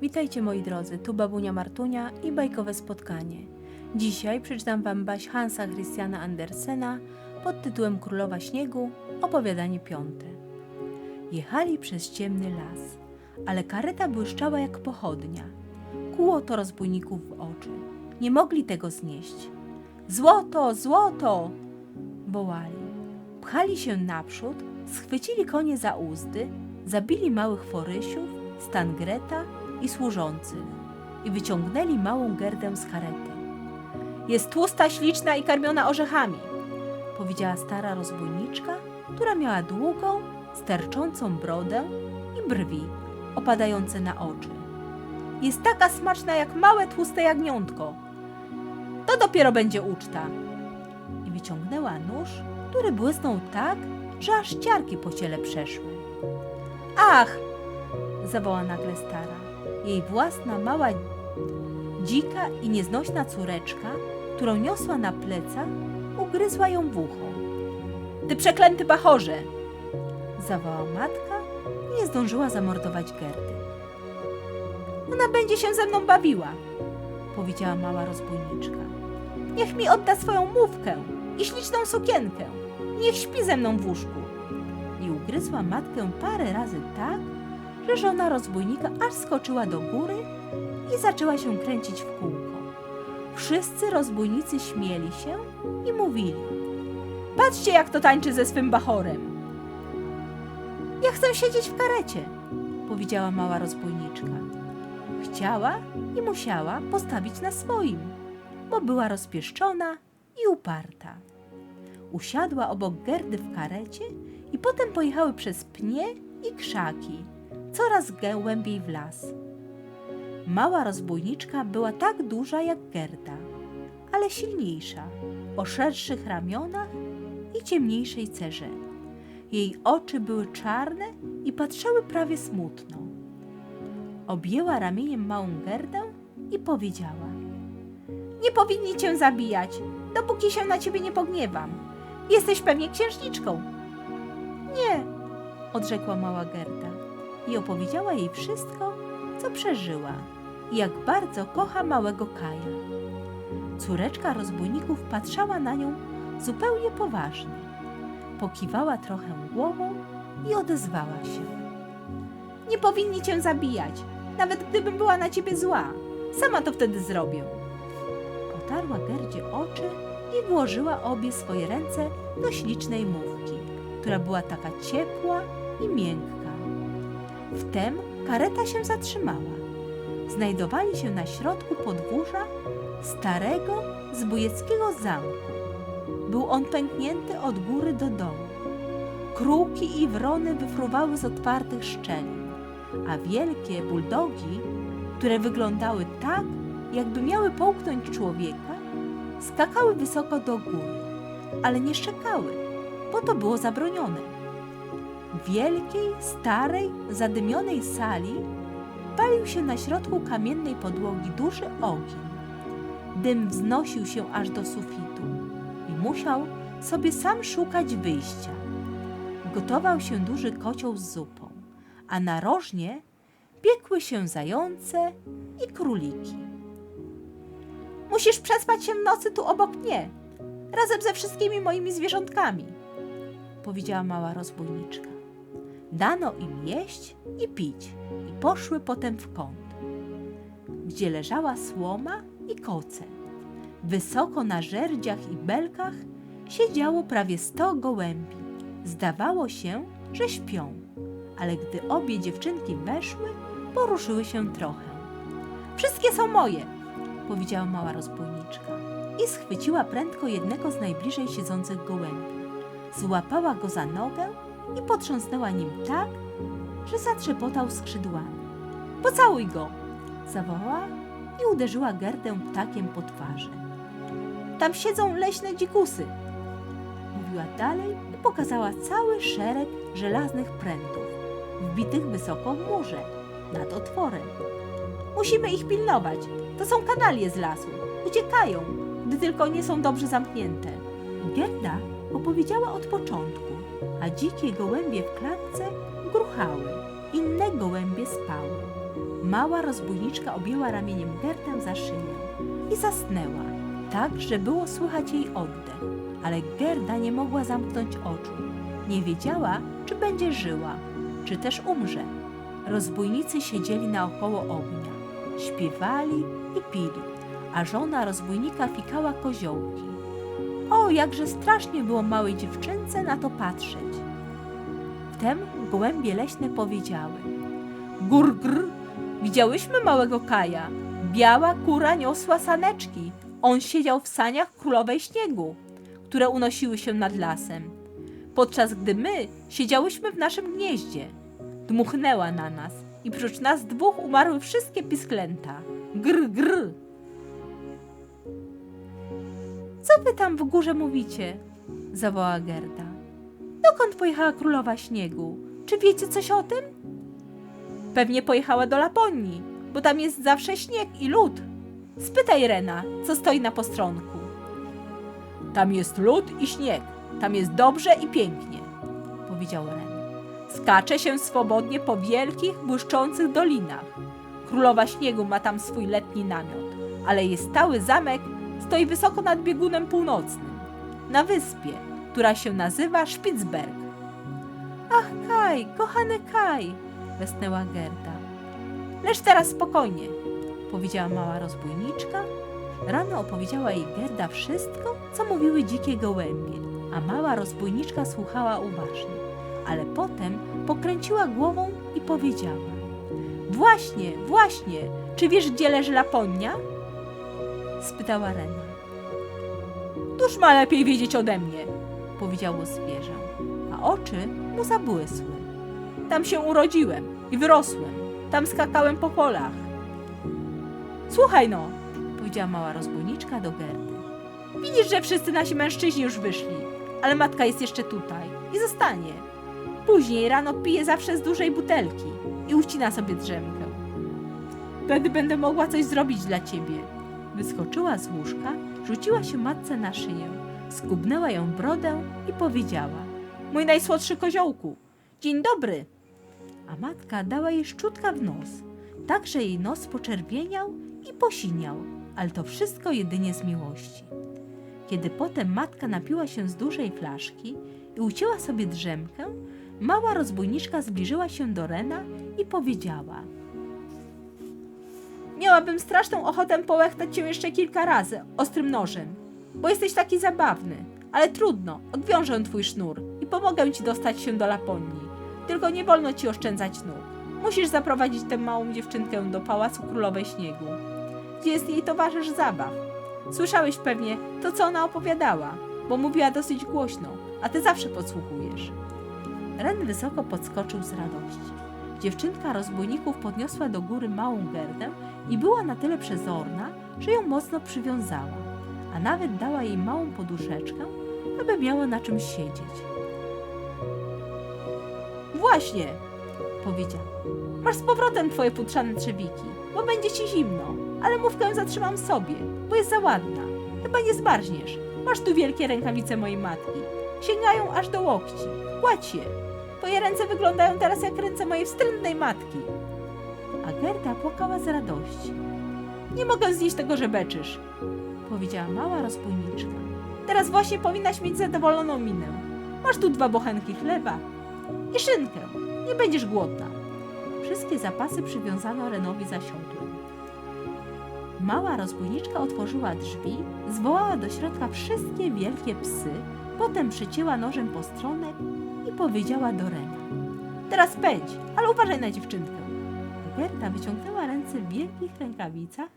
Witajcie moi drodzy, tu babunia Martunia i bajkowe spotkanie. Dzisiaj przeczytam wam baś Hansa Christiana Andersena pod tytułem Królowa Śniegu, opowiadanie piąte. Jechali przez ciemny las, ale kareta błyszczała jak pochodnia. Kuło to rozbójników w oczy. Nie mogli tego znieść. Złoto, złoto! wołali. Pchali się naprzód, schwycili konie za uzdy, zabili małych forysiów, stangreta i służących i wyciągnęli małą gerdę z karety. Jest tłusta, śliczna i karmiona orzechami, powiedziała stara rozbójniczka, która miała długą, sterczącą brodę i brwi opadające na oczy. Jest taka smaczna jak małe, tłuste jagniątko. To dopiero będzie uczta. I wyciągnęła nóż, który błysnął tak, że aż ciarki po ciele przeszły. Ach! zawołała nagle stara. Jej własna mała, dzika i nieznośna córeczka, którą niosła na plecach, ugryzła ją w ucho. Ty przeklęty bachorze! zawołała matka i nie zdążyła zamordować Gerdy. Ona będzie się ze mną bawiła, powiedziała mała rozbójniczka. Niech mi odda swoją mówkę i śliczną sukienkę. Niech śpi ze mną w łóżku. I ugryzła matkę parę razy tak, że żona rozbójnika aż skoczyła do góry i zaczęła się kręcić w kółko. Wszyscy rozbójnicy śmieli się i mówili: Patrzcie, jak to tańczy ze swym bachorem. Ja chcę siedzieć w karecie, powiedziała mała rozbójniczka. Chciała i musiała postawić na swoim, bo była rozpieszczona i uparta. Usiadła obok Gerdy w karecie i potem pojechały przez pnie i krzaki, coraz głębiej w las. Mała rozbójniczka była tak duża jak Gerda, ale silniejsza, o szerszych ramionach i ciemniejszej cerze. Jej oczy były czarne i patrzyły prawie smutno. Objęła ramieniem małą Gerdę i powiedziała: Nie powinni cię zabijać, dopóki się na ciebie nie pogniewam. Jesteś pewnie księżniczką. Nie, odrzekła mała Gerda i opowiedziała jej wszystko, co przeżyła i jak bardzo kocha małego Kaja. Córeczka rozbójników patrzała na nią zupełnie poważnie. Pokiwała trochę głową i odezwała się. Nie powinni cię zabijać, nawet gdybym była na ciebie zła. Sama to wtedy zrobię. Potarła Gerdzie oczy i włożyła obie swoje ręce do ślicznej mówki, która była taka ciepła i miękka. Wtem kareta się zatrzymała. Znajdowali się na środku podwórza starego zbójeckiego zamku. Był on pęknięty od góry do dołu. Kruki i wrony wyfruwały z otwartych szczelin, a wielkie buldogi, które wyglądały tak, jakby miały połknąć człowieka, skakały wysoko do góry, ale nie szczekały, bo to było zabronione. Wielkiej, starej, zadymionej sali palił się na środku kamiennej podłogi duży ogień. Dym wznosił się aż do sufitu i musiał sobie sam szukać wyjścia. Gotował się duży kocioł z zupą, a narożnie piekły się zające i króliki. Musisz przespać się w nocy tu obok mnie, razem ze wszystkimi moimi zwierzątkami, powiedziała mała rozbójniczka. Dano im jeść i pić i poszły potem w kąt, gdzie leżała słoma i koce. Wysoko na żerdziach i belkach siedziało prawie sto gołębi. Zdawało się, że śpią, ale gdy obie dziewczynki weszły, poruszyły się trochę. Wszystkie są moje, powiedziała mała rozbójniczka i schwyciła prędko jednego z najbliżej siedzących gołębi. Złapała go za nogę i potrząsnęła nim tak, że zatrzepotał skrzydłami. Pocałuj go! zawołała i uderzyła Gerdę ptakiem po twarzy. Tam siedzą leśne dzikusy, mówiła dalej i pokazała cały szereg żelaznych prętów, wbitych wysoko w murze, nad otworem. Musimy ich pilnować. To są kanalie z lasu. Uciekają, gdy tylko nie są dobrze zamknięte. Gerda opowiedziała od początku, a dzikie gołębie w klatce gruchały, inne gołębie spały. Mała rozbójniczka objęła ramieniem Gerdę za szyję i zasnęła, tak, że było słychać jej oddech. Ale Gerda nie mogła zamknąć oczu. Nie wiedziała, czy będzie żyła, czy też umrze. Rozbójnicy siedzieli naokoło ognia, śpiewali i pili, a żona rozbójnika fikała koziołki. O, jakże strasznie było małej dziewczynce na to patrzeć. Wtem gołębie leśne powiedziały: Gur, gr, widziałyśmy małego Kaja. Biała kura niosła saneczki. On siedział w saniach królowej śniegu, które unosiły się nad lasem. Podczas gdy my siedziałyśmy w naszym gnieździe. Dmuchnęła na nas i prócz nas dwóch umarły wszystkie pisklęta. Gr, gr. Co wy tam w górze mówicie? zawołała Gerda. Dokąd pojechała królowa śniegu? Czy wiecie coś o tym? Pewnie pojechała do Laponii, bo tam jest zawsze śnieg i lód. Spytaj Rena, co stoi na postronku. Tam jest lód i śnieg. Tam jest dobrze i pięknie, powiedział Ren. Skacze się swobodnie po wielkich, błyszczących dolinach. Królowa śniegu ma tam swój letni namiot, ale jej stały zamek stoi wysoko nad biegunem północnym, na wyspie, która się nazywa Spitsberg. Ach, Kaj, kochany Kaj, westnęła Gerda. Leż teraz spokojnie, powiedziała mała rozbójniczka. Rano opowiedziała jej Gerda wszystko, co mówiły dzikie gołębie, a mała rozbójniczka słuchała uważnie. Ale potem pokręciła głową i powiedziała: Właśnie, właśnie, czy wiesz, gdzie leży Laponia? Spytała Rena. Tuż ma lepiej wiedzieć ode mnie, powiedziało zwierzę, a oczy mu zabłysły. Tam się urodziłem i wyrosłem, tam skakałem po polach. Słuchaj no, powiedziała mała rozbójniczka do Gerdy. Widzisz, że wszyscy nasi mężczyźni już wyszli, ale matka jest jeszcze tutaj i zostanie. Później rano pije zawsze z dużej butelki i ucina sobie drzemkę. Wtedy będę mogła coś zrobić dla ciebie. Wyskoczyła z łóżka, rzuciła się matce na szyję, skubnęła ją brodę i powiedziała: Mój najsłodszy koziołku, dzień dobry. A matka dała jej szczutka w nos, tak że jej nos poczerwieniał i posiniał, ale to wszystko jedynie z miłości. Kiedy potem matka napiła się z dużej flaszki i ucięła sobie drzemkę, mała rozbójniczka zbliżyła się do Rena i powiedziała: Miałabym straszną ochotę połechtać cię jeszcze kilka razy ostrym nożem, bo jesteś taki zabawny, ale trudno, odwiążę twój sznur i pomogę ci dostać się do Laponii. Tylko nie wolno ci oszczędzać nóg. Musisz zaprowadzić tę małą dziewczynkę do Pałacu Królowej Śniegu, gdzie jest jej towarzysz zabaw. Słyszałeś pewnie to, co ona opowiadała, bo mówiła dosyć głośno, a ty zawsze podsłuchujesz. Ren wysoko podskoczył z radości. Dziewczynka rozbójników podniosła do góry małą Gerdę i była na tyle przezorna, że ją mocno przywiązała, a nawet dała jej małą poduszeczkę, aby miała na czym siedzieć. Właśnie, powiedziała. Masz z powrotem twoje futrzane trzewiki, bo będzie ci zimno, ale mówkę zatrzymam sobie, bo jest za ładna. Chyba nie zmarzniesz. Masz tu wielkie rękawice mojej matki. Sięgają aż do łokci. Płać je. Twoje ręce wyglądają teraz jak ręce mojej wstrętnej matki. A Gerda płakała z radości. Nie mogę znieść tego, że beczysz, powiedziała mała rozbójniczka. Teraz właśnie powinnaś mieć zadowoloną minę. Masz tu dwa bochenki chleba i szynkę. Nie będziesz głodna. Wszystkie zapasy przywiązano Renowi za siodłem. Mała rozbójniczka otworzyła drzwi, zwołała do środka wszystkie wielkie psy, potem przycięła nożem postronek i powiedziała do Rena. Teraz pędź, ale uważaj na dziewczynkę. Gerda wyciągnęła ręce w wielkich rękawicach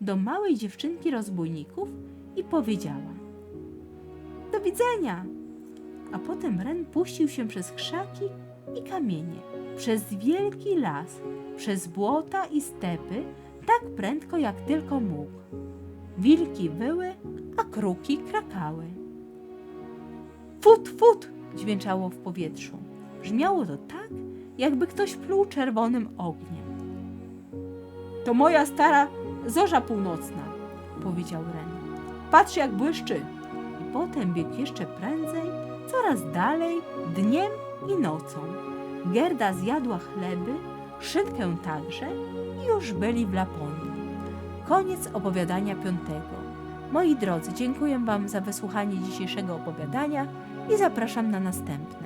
do małej dziewczynki rozbójników i powiedziała: Do widzenia! A potem Ren puścił się przez krzaki i kamienie, przez wielki las, przez błota i stepy, tak prędko jak tylko mógł. Wilki wyły, a kruki krakały. Fut, fut! Dźwięczało w powietrzu. Brzmiało to tak, jakby ktoś pluł czerwonym ogniem. To moja stara zorza północna, powiedział Ren. Patrz jak błyszczy. I potem biegł jeszcze prędzej, coraz dalej, dniem i nocą. Gerda zjadła chleby, szynkę także i już byli w Laponii. Koniec opowiadania piątego. Moi drodzy, dziękuję Wam za wysłuchanie dzisiejszego opowiadania i zapraszam na następne.